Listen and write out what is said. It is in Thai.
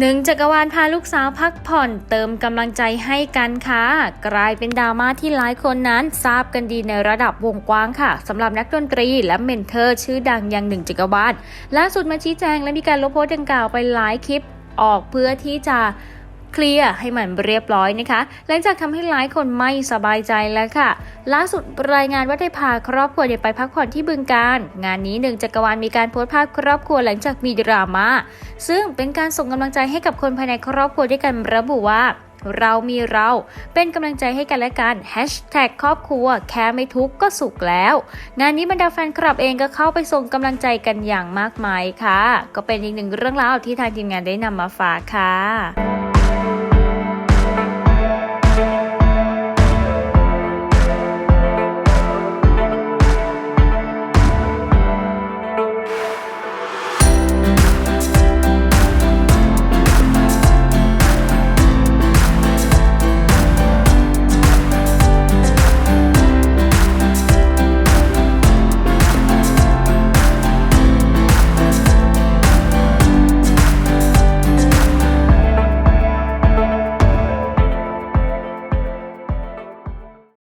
หนึ่งจักรวาลพาลูกสาวพักผ่อนเติมกำลังใจให้กันค่ะ กลายเป็นดราม่าที่หลายคนนั้นทราบกันดีในระดับวงกว้างค่ะสำหรับนักดนตรีและเมนเทอร์ชื่อดังอย่างหนึ่งจักรวาลล่าสุดมาชี้แจงและมีการลบโพสต์ดังกล่าวไปหลายคลิปออกเพื่อที่จะ เคลียร์ให้มันเรียบร้อยนะคะ หลังจากทำให้หลายคนไม่สบายใจแล้วค่ะ ล่าสุดรายงานว่าได้พาครอบครัวเนี่ยไปพักผ่อนที่บึงการ งานนี้หนึ่งจักรวาลมีการโพสต์ภาพครอบครัวหลังจากมีดราม่าซึ่งเป็นการส่งกำลังใจให้กับคนภายในครอบครัวด้วยกันระบุว่าเรามีเราเป็นกำลังใจให้กันและกันแฮชแท็กครอบครัว แค่ไม่ทุกข์ก็สุขแล้ว งานนี้บรรดาแฟนคลับเองก็เข้าไปส่งกำลังใจกันอย่างมากมายค่ะ ก็เป็นอีกหนึ่งเรื่องราวที่ทางทีมงานได้นำมาฝากค่ะ